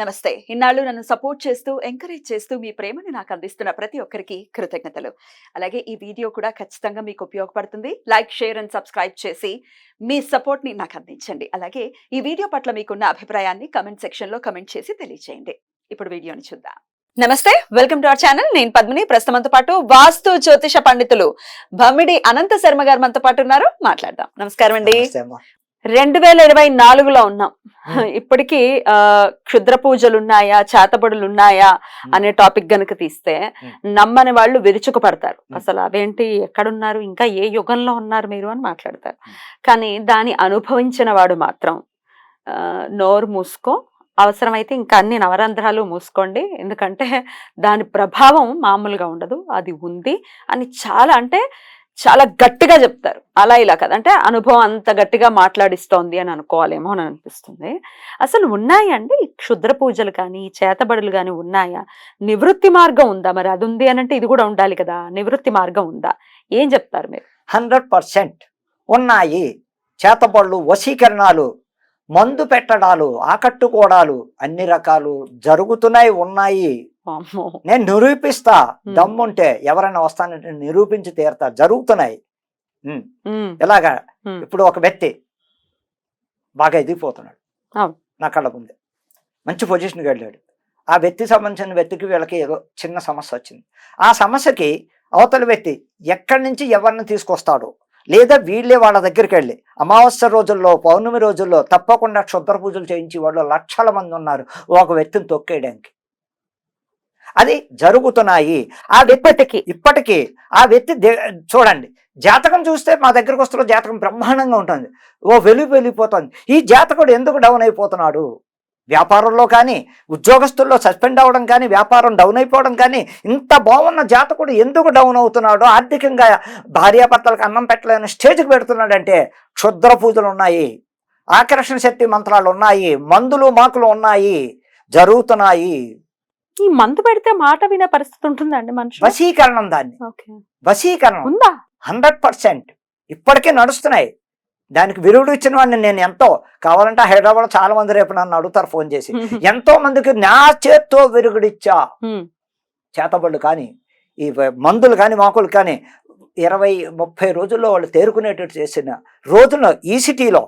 నమస్తే. ఇన్నాళ్ళు నన్ను సపోర్ట్ చేస్తూ ఎంకరేజ్ చేస్తూ మీ ప్రేమని నాకు అందిస్తున్న ప్రతి ఒక్కరికి కృతజ్ఞతలు. అలాగే ఈ వీడియో కూడా ఖచ్చితంగా మీకు ఉపయోగపడుతుంది. లైక్ షేర్ అండ్ సబ్స్క్రైబ్ చేసి మీ సపోర్ట్ని నాకు అందించండి. అలాగే ఈ వీడియో పట్ల మీకున్న అభిప్రాయాన్ని కమెంట్ సెక్షన్లో కమెంట్ చేసి తెలియజేయండి ఇప్పుడు వీడియోని చూద్దాం. నమస్తే. Welcome to our channel. నేను పద్మిని. ప్రస్తుతంతో పాటు వాస్తు జ్యోతిష పండితులు భమిడి అనంత శర్మ గారు మనతో పాటు ఉన్నారు. మాట్లాడదాం. నమస్కారం అండి. రెండు వేల ఇరవై నాలుగులో ఉన్నాం Hmm. ఇప్పటికీ క్షుద్ర పూజలు ఉన్నాయా చేతబడులు ఉన్నాయా అనే టాపిక్ గనుక తీస్తే Hmm. నమ్మని వాళ్ళు విరుచుకు పడతారు Hmm. అసలు అవేంటి ఎక్కడున్నారు ఇంకా ఏ యుగంలో ఉన్నారు మీరు అని మాట్లాడతారు Hmm. కానీ దాన్ని అనుభవించిన వాడు మాత్రం నోరు మూసుకో అవసరమైతే ఇంకా అన్ని నవరంధ్రాలు మూసుకోండి ఎందుకంటే దాని ప్రభావం మామూలుగా ఉండదు అది ఉంది అని చాలా అంటే చాలా గట్టిగా చెప్తారు. అలా ఇలా కదా. అంటే అనుభవం అంత గట్టిగా మాట్లాడిస్తోంది అని అనుకోవాలేమో అని అనిపిస్తుంది. అసలు ఉన్నాయండి క్షుద్ర పూజలు కానీ చేతబడులు కానీ ఉన్నాయా? నివృత్తి మార్గం ఉందా? మరి అది ఉంది అని అంటే ఇది కూడా ఉండాలి కదా. నివృత్తి మార్గం ఉందా? ఏం చెప్తారు మీరు? హండ్రెడ్ పర్సెంట్ ఉన్నాయి. చేతబడులు వశీకరణాలు మందు పెట్టడాలు ఆకట్టుకోవడాలు అన్ని రకాలు జరుగుతున్నాయి ఉన్నాయి. నేను నిరూపిస్తా. దమ్ముంటే ఎవరైనా వస్తానంటే నిరూపించి తీరుతా. జరుగుతున్నాయి. ఉమ్, ఇప్పుడు ఒక వ్యక్తి బాగా ఎదిగిపోతున్నాడు. నా కళ్ళ ముందే. మంచి పొజిషన్కి వెళ్ళాడు. ఆ వ్యక్తికి సంబంధించిన వ్యక్తికి వీళ్ళకి ఏదో చిన్న సమస్య వచ్చింది. ఆ సమస్యకి అవతల వ్యక్తి ఎక్కడి నుంచి ఎవరిని తీసుకొస్తాడు? లేదా వీళ్ళే వాళ్ళ దగ్గరికి వెళ్ళి అమావాస్య రోజుల్లో పౌర్ణమి రోజుల్లో తప్పకుండా క్షుద్ర పూజలు చేయించి వాళ్ళు లక్షల మంది ఉన్నారు. ఒక వ్యక్తిని తొక్కేయడానికి. అది జరుగుతున్నాయి. ఆ ఇప్పటికీ ఇప్పటికీ ఆ వ్యక్తి చూడండి జాతకం చూస్తే మా దగ్గరకు వస్తున్న జాతకం బ్రహ్మాండంగా ఉంటుంది. ఓ వెలుగు వెళ్ళిపోతుంది ఈ జాతకుడు ఎందుకు డౌన్ అయిపోతున్నాడు? వ్యాపారంలో కానీ ఉద్యోగస్తుల్లో సస్పెండ్ అవ్వడం కానీ వ్యాపారం డౌన్ అయిపోవడం కానీ ఇంత బాగున్న జాతకుడు ఎందుకు డౌన్ అవుతున్నాడు? ఆర్థికంగా భార్యాభర్తలకు అన్నం పెట్టలేని స్టేజ్కి పెడుతున్నాడంటే క్షుద్ర పూజలు ఉన్నాయి ఆకర్షణ శక్తి మంత్రాలు ఉన్నాయి మందులు మాకులు ఉన్నాయి జరుగుతున్నాయి. ఈ మందు పెడితే మాట వినే పరిస్థితి ఉంటుందండి మనిషి వశీకరణం దాన్ని. వశీకరణం. ఉందా? Hundred percent. ఇప్పటికే నడుస్తున్నాయి. దానికి విరుడు ఇచ్చిన వాడిని నేను ఎంతో కావాలంటే హైదరాబాద్ చాలా మంది రేపు నన్ను అడుగుతారు ఫోన్ చేసి. ఎంతో మందికి నా చేత్తో విరుగుడిచ్చా? చేతబళ్ళు కానీ ఈ మందులు కానీ మాకులు కానీ ఇరవై ముప్పై రోజుల్లో వాళ్ళు తేరుకునేటట్టు చేసిన రోజుల్లో ఈ సిటీలో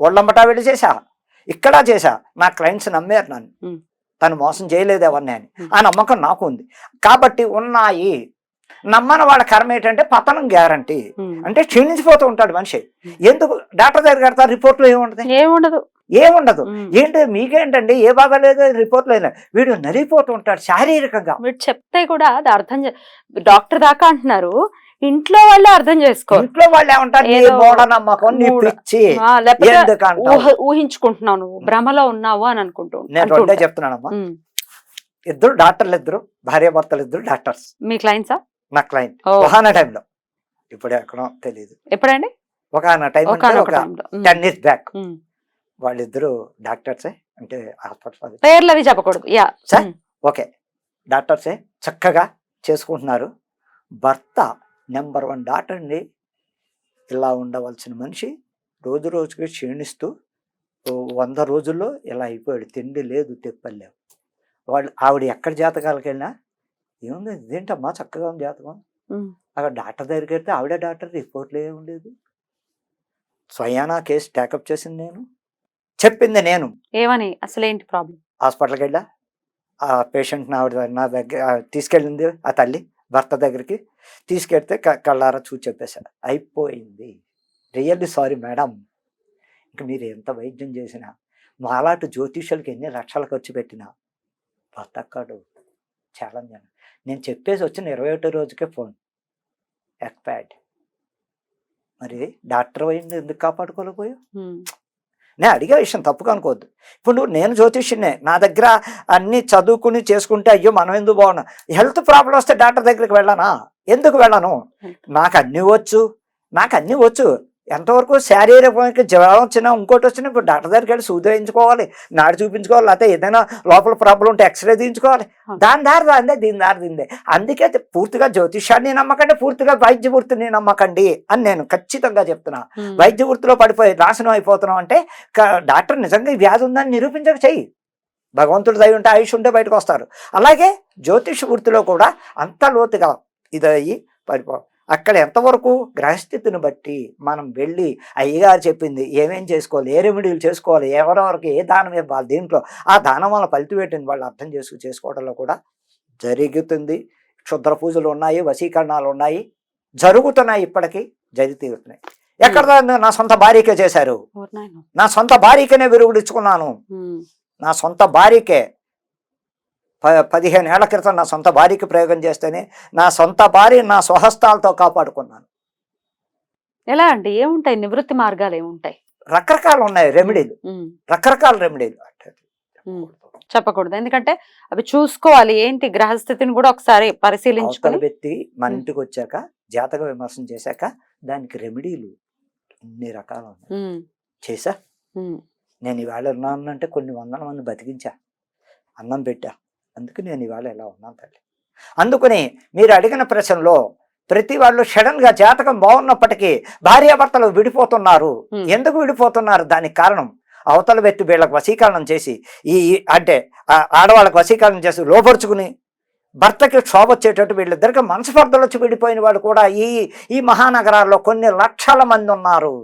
ఒళ్ళంబటా వెళ్ళి చేశా. ఇక్కడ చేశా. నా క్లయింట్స్ నమ్మారు నన్ను. తను మోసం చేయలేదు ఎవరిని అని. ఆ నమ్మకం నాకు ఉంది. కాబట్టి ఉన్నాయి. నమ్మని వాళ్ళ కర్మ ఏంటంటే పతనం గ్యారంటీ. అంటే క్షీణించిపోతూ ఉంటాడు మనిషి. ఎందుకు? డాక్టర్ దగ్గర కడతారు రిపోర్ట్లో ఏముంటది ఏముండదు. ఏముండదు. ఏంటి? మీకేంటండి? ఏ బాగా లేదు రిపోర్ట్లో అయినా వీడు నలిగిపోతూ ఉంటాడు శారీరకంగా. మీరు చెప్తే కూడా అది అర్థం చే- డాక్టర్ దాకా అంటున్నారు. ఇంట్లో వాళ్ళే అర్థం చేసుకో ఇంట్లో వాళ్ళు ఏమంటారు ఊహించుకుంటున్నావు నువ్వు భ్రమలో ఉన్నావు అని అనుకుంటూ నేను. చెప్తున్నానమ్మా. ఇద్దరు డాక్టర్లు ఇద్దరు భార్యాభర్తలు ఇద్దరు డాక్టర్స్. మీ క్లయింట్సా? నా క్లయింట్. ఒకన టైంలో. ఇప్పుడు ఎక్కడో తెలియదు ఎప్పుడండి? ఒకన టైం ఒక. Ten years back. వాళ్ళిద్దరు డాక్టర్సే అంటే హాస్పిటల్ పేర్లు అవి చెప్పకూడదు. యా. ఓకే. డాక్టర్సే చక్కగా చేసుకుంటున్నారు. భర్త నెంబర్ వన్ డాక్టర్ అండి ఇలా ఉండవలసిన మనిషి రోజు రోజుకి క్షీణిస్తూ వంద రోజుల్లో ఇలా అయిపోయాడు. తిండి లేదు తెప్పలేవు వాళ్ళు ఆవిడ ఎక్కడ జాతకాలకు వెళ్ళినా ఏముంది ఇదేంటమ్మా చక్కగా ఉంది జాతకం. అక్కడ డాక్టర్ దగ్గరికి వెళ్తే ఆవిడ డాక్టర్ రిపోర్ట్లు ఏమి ఉండేది స్వయానా కేసు టేకప్ చేసింది నేను. చెప్పింది నేను. ఏమని? అసలు ఏంటి ప్రాబ్లం? హాస్పిటల్కి వెళ్ళా ఆ పేషెంట్ని ఆవిడ నా దగ్గర తీసుకెళ్ళింది ఆ తల్లి భర్త దగ్గరికి. తీసుకెళ్తే క- కళ్ళారా చూసి చెప్పేశా అయిపోయింది. Really sorry madam. ఇంక మీరు ఎంత వైద్యం చేసినా మాలాంటి జ్యోతిష్యులకి ఎన్ని లక్షలు ఖర్చు పెట్టినా బతక్కడు ఛాలెంజ్ అని. నేను చెప్పేసి వచ్చిన ఇరవై ఒకటో రోజుకే ఫోన్. ఎక్స్పైర్డ్. మరి డాక్టర్ అయింది ఎందుకు కాపాడుకోలేకపోయావు? ఉమ్. నేను అడిగే విషయం తప్పుగా అనుకోవద్దు. ఇప్పుడు నువ్వు నేను జ్యోతిష్యునే నా దగ్గర అన్ని చదువుకుని చేసుకుంటే అయ్యో మనం ఎందుకు బాగున్నా? హెల్త్ ప్రాబ్లం వస్తే డాక్టర్ దగ్గరికి వెళ్ళానా? ఎందుకు వెళ్ళను? నాకు అన్నీ వచ్చు నాకు అన్నీ వచ్చు. ఎంతవరకు శారీరక జ్వరం వచ్చినా ఇంకోటి వచ్చినా ఇప్పుడు డాక్టర్ దగ్గరికి వెళ్ళి సూది వేయించుకోవాలి నాడు చూపించుకోవాలి లేకపోతే ఏదైనా లోపల ప్రాబ్లం ఉంటే ఎక్స్రే తీయించుకోవాలి. దాని దారి దాందే దీని దారి దీందే అందుకే అది పూర్తిగా జ్యోతిష్యాన్ని నమ్మకండి పూర్తిగా వైద్య వృత్తిని నమ్మకండి అని నేను ఖచ్చితంగా చెప్తున్నా. వైద్య వృత్తిలో పడిపోయి నాశనం అయిపోతున్నాం అంటే డాక్టర్ నిజంగా ఈ వ్యాధి ఉందని నిరూపించక చెయ్యి. భగవంతుడు దయ ఉంటే ఆయుష్ ఉంటే బయటకు వస్తారు. అలాగే జ్యోతిష వృత్తిలో కూడా అంత లోతుగా ఇదయ్యి పడిపో. అక్కడ ఎంతవరకు గ్రహస్థితిని బట్టి మనం వెళ్ళి అయ్యగారు చెప్పింది ఏమేం చేసుకోవాలి ఏ రెమెడీలు చేసుకోవాలి ఎవరెవరికి ఏ దానం ఇవ్వాలి దీంట్లో ఆ దానం వల్ల ఫలితం ఏంటని వాళ్ళు అర్థం చేసుకు చేసుకోవడంలో కూడా జరుగుతుంది. క్షుద్ర పూజలు ఉన్నాయి వశీకరణాలు ఉన్నాయి జరుగుతున్నాయి ఇప్పటికీ జరిగి తీరుతున్నాయి. ఎక్కడ నా సొంత భార్యకే చేశారు. నా సొంత భార్యకనే విరుగుడిచ్చుకున్నాను నా సొంత భార్యకే ప పదిహేను ఏళ్ళ క్రితం నా సొంత భార్యకి ప్రయోగం చేస్తేనే నా సొంత భార్య నా స్వహస్తాలతో కాపాడుకున్నాను. ఎలా అండి? ఏముంటాయి? నివృత్తి మార్గాలు ఏముంటాయి? రకరకాలు ఉన్నాయి రెమెడీలు. రకరకాల రెమెడీలు. చెప్పకూడదు. ఎందుకంటే అవి చూసుకోవాలి. ఏంటి? గ్రహస్థితిని కూడా ఒకసారి పరిశీలించుకొని. వ్యక్తి మన. ఇంటికి వచ్చాక జాతక విమర్శన చేశాక దానికి రెమెడీలు ఇన్ని రకాలు చేశా? నేను ఇవాళ ఉన్నానంటే కొన్ని వందల మంది బతికించా. అన్నం పెట్టా. అందుకు నేను ఇవాళ ఎలా ఉన్నాను తల్లి. అందుకని మీరు అడిగిన ప్రశ్నలో ప్రతి వాళ్ళు సడన్గా జాతకం బాగున్నప్పటికీ భార్యాభర్తలు విడిపోతున్నారు. ఎందుకు విడిపోతున్నారు? దానికి కారణం అవతల వ్యక్తి వీళ్ళకి వశీకరణం చేసి ఈ అంటే ఆడవాళ్ళకి వశీకరణం చేసి లోపరుచుకుని భర్తకి క్షోభ వచ్చేటట్టు వీళ్ళిద్దరికి మనస్పర్ధలు వచ్చి విడిపోయిన వాళ్ళు కూడా ఈ ఈ మహానగరాల్లో కొన్ని లక్షల మంది ఉన్నారు.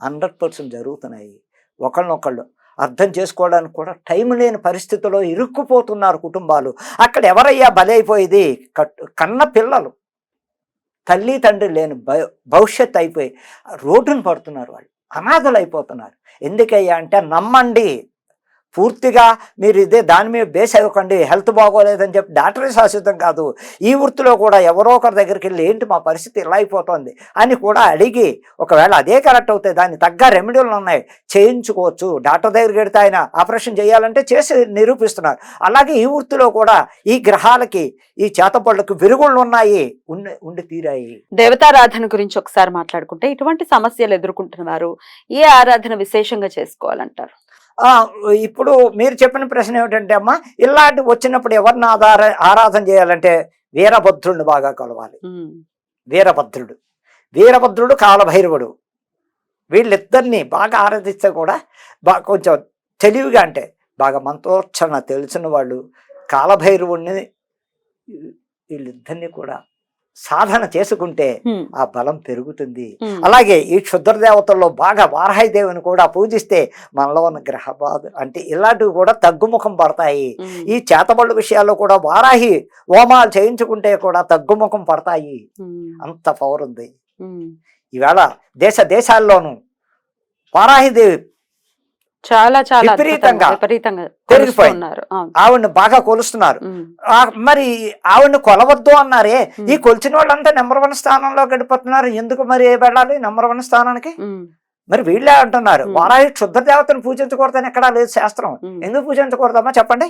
హండ్రెడ్ పర్సెంట్ జరుగుతున్నాయి. ఒకళ్ళనొకళ్ళు అర్థం చేసుకోవడానికి కూడా టైం లేని పరిస్థితిలో ఇరుక్కుపోతున్నారు కుటుంబాలు. అక్కడ ఎవరయ్యా బలైపోయేది? కన్న పిల్లలు. తల్లి తండ్రి లేని భవిష్యత్ అయిపోయి రోడ్డును పడుతున్నారు వాళ్ళు. అనాథలు అయిపోతున్నారు. ఎందుకయ్యా అంటే నమ్మండి. పూర్తిగా మీరు ఇదే దాని మీద బేస్ అవ్వకండి హెల్త్ బాగోలేదని చెప్పి డాక్టరే శాశ్వతం కాదు. ఈ వృత్తిలో కూడా ఎవరో ఒకరి దగ్గరికి వెళ్ళి ఏంటి మా పరిస్థితి ఇలా అయిపోతుంది అని కూడా అడిగి ఒకవేళ అదే కరెక్ట్ అవుతాయి దాన్ని తగ్గ రెమెడీలు ఉన్నాయి. చేయించుకోవచ్చు. డాక్టర్ దగ్గరికి వెడితే ఆయన ఆపరేషన్ చేయాలంటే చేసి నిరూపిస్తున్నారు. అలాగే ఈ వృత్తిలో కూడా ఈ గ్రహాలకి ఈ చేతపళ్ళకి విరుగుళ్ళు ఉన్నాయి. ఉండి ఉండి తీరాయి. దేవతారాధన గురించి ఒకసారి మాట్లాడుకుంటే ఇటువంటి సమస్యలు ఎదుర్కొంటున్నారు. ఏ ఆరాధన విశేషంగా చేసుకోవాలంటారు? ఇప్పుడు మీరు చెప్పిన ప్రశ్న ఏమిటంటే అమ్మా ఇలాంటి వచ్చినప్పుడు ఎవరిని ఆధార ఆరాధన చేయాలంటే వీరభద్రుడిని బాగా కొలవాలి. వీరభద్రుడు. వీరభద్రుడు కాలభైరవుడు. వీళ్ళిద్దరిని బాగా ఆరాధిస్తే కూడా బా కొంచెం తెలివిగా అంటే బాగా మంత్రోచ్చరణ తెలిసిన వాళ్ళు కాలభైరవుడిని వీళ్ళిద్దరిని కూడా సాధన చేసుకుంటే ఆ బలం పెరుగుతుంది. అలాగే ఈ క్షుద్ర దేవతల్లో బాగా వారాహి దేవుని కూడా పూజిస్తే మనలో ఉన్న గ్రహ బాధ అంటే ఇలాంటివి కూడా తగ్గుముఖం పడతాయి. ఈ చేతబళ్ళు విషయాల్లో కూడా వారాహి హోమాలు చేయించుకుంటే కూడా తగ్గుముఖం పడతాయి. అంత పవర్ ఉంది. ఈవేళ దేశ దేశాల్లోనూ వారాహిదేవి చాలా చాలా విపరీతంగా విపరీతంగా. అవును. ఆవిడ్ని బాగా కొలుస్తున్నారు. మరి ఆవిడ్ని కొలవద్దు అన్నారే. ఈ కొలిచిన వాళ్ళంతా నెంబర్ వన్ స్థానంలో గడిపోతున్నారు ఎందుకు మరి వెళ్ళాలి నెంబర్ వన్ స్థానానికి? మరి వీళ్ళే అంటున్నారు. వారాహి క్షుద్ర దేవతను పూజించకూడదని ఎక్కడా లేదు శాస్త్రం. ఎందుకు పూజించకూడదమ్మా చెప్పండి?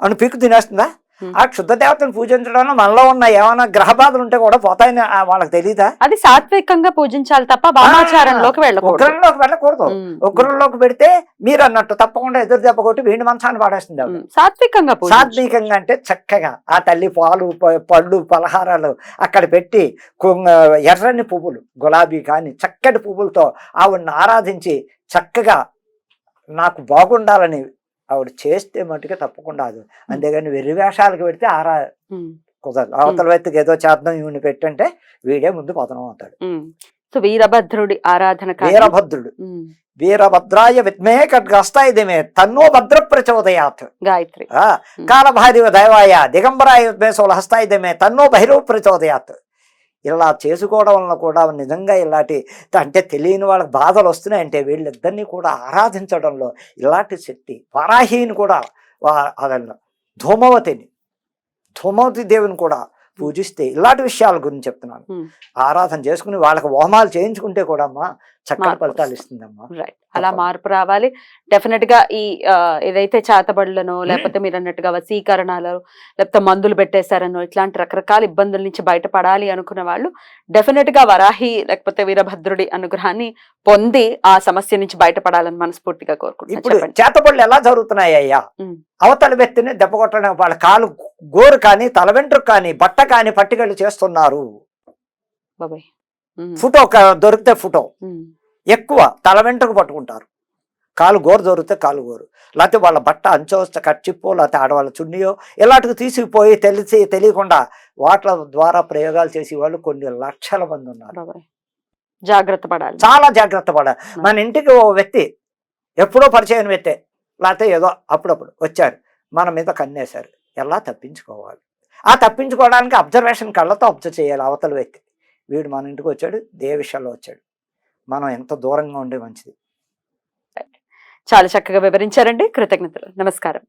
అని పీకు తినేస్తుందా. ఆ క్షుద్ర దేవతను పూజించడంలో మనలో ఉన్న ఏమైనా గ్రహ బాధలు ఉంటే కూడా పోతాయని వాళ్ళకి తెలియదా అది సాత్వికంగా పూజించాలి తప్ప వామాచారంలోకి వెళ్ళకూడదు. ఉగ్రంలోకి వెళ్ళకూడదు. ఉగ్రంలోకి పెడితే మీరు అన్నట్టు తప్పకుండా ఎదురు దెబ్బ కొట్టి వీడి మంచాన్ని పాడేస్తుంది సాత్వికంగా. సాత్వికంగా అంటే చక్కగా ఆ తల్లి పాలు పళ్ళు పలహారాలు అక్కడ పెట్టి ఎర్రని పువ్వులు గులాబీ కానీ చక్కటి పువ్వులతో ఆవిడని ఆరాధించి చక్కగా నాకు బాగుండాలని ఆవిడ చేస్తే మటుకే తప్పకుండా అది అంతేగాని వెర్రి వేషాలకు పెడితే ఆరా కుదరదు. అవతల వ్యక్తికి ఏదో చేద్దాం ఈవిని పెట్టంటే వీడే ముందు పతనం అవుతాడు. సో వీరభద్రుడి ఆరాధన వీరభద్రుడు. వీరభద్రాయ విద్మే ఖడ్గస్తాయిదిమే తన్నో భద్ర ప్రచోదయాత్ గాయత్రి. ఆ, కాలభారి దైవాయ దిగంబరాయ విద్మే సోలహస్తాయిదిమే తన్నో భైరవ ప్రచోదయాత్ ఇలా చేసుకోవడం వలన కూడా నిజంగా ఇలాంటి అంటే తెలియని వాళ్ళకి బాధలు వస్తున్నాయంటే వీళ్ళిద్దరినీ కూడా ఆరాధించడంలో ఇలాంటి శక్తి వారాహిని కూడా అదన్న ధూమవతిని ధూమవతి దేవుని కూడా పూజిస్తే ఇలాంటి విషయాల గురించి చెప్తున్నాను. ఆరాధన చేసుకుని వాళ్ళకి హోమాలు చేయించుకుంటే కూడా అమ్మా చక్కటి ఫలితాలు. ఇస్తుందమ్మా. రైట్ అలా. మార్పు రావాలి. డెఫినెట్గా ఈ ఏదైతే చేతబడులను లేకపోతే మీరు అన్నట్టుగా వసీకరణాలు లేకపోతే మందులు పెట్టేశారనో ఇట్లాంటి రకరకాల ఇబ్బందుల నుంచి బయటపడాలి అనుకున్న వాళ్ళు డెఫినెట్గా వరాహి లేకపోతే వీరభద్రుడి అనుగ్రహాన్ని పొంది ఆ సమస్య నుంచి బయటపడాలని మనస్ఫూర్తిగా చెప్పండి. చేతబడులు ఎలా జరుగుతున్నాయి అయ్యా. అవతల వ్యక్తిని దెబ్బ కొట్టడం వాళ్ళ కాలు గోరు కానీ తల వెంట్రుక కానీ బట్ట కానీ పట్టుకెళ్ళి చేస్తున్నారు. బాబాయ్. ఫోటో దొరికితే ఫోటో. ఎక్కువ తల వెంట్రుక పట్టుకుంటారు. కాలు గోరు దొరికితే కాలు గోరు. లేకపోతే వాళ్ళ బట్ట అంచవస్త కచ్చిప్పో లేకపోతే ఆడవాళ్ళ చున్నీయో ఇలాంటివి తీసుకుపోయి తెలిసి తెలియకుండా వాటి ద్వారా ప్రయోగాలు చేసే వాళ్ళు కొన్ని లక్షల మంది ఉన్నారు. జాగ్రత్త పడాలి. చాలా జాగ్రత్త పడాలి. మన ఇంటికి ఓ వ్యక్తి ఎప్పుడో పరిచయం వ్యక్తే లేకపోతే ఏదో అప్పుడప్పుడు వచ్చారు మన మీద కన్నేశారు. ఎలా తప్పించుకోవాలి? ఆ తప్పించుకోవడానికి అబ్జర్వేషన్ కళ్ళతో అబ్జర్వ్ చేయాలి అవతల వ్యక్తి. వీడు మన ఇంటికి వచ్చాడు ఏ విషయాల్లో వచ్చాడు. మనం ఎంత దూరంగా ఉండే మంచిది. చాలా చక్కగా వివరించారండి. కృతజ్ఞతలు. నమస్కారం.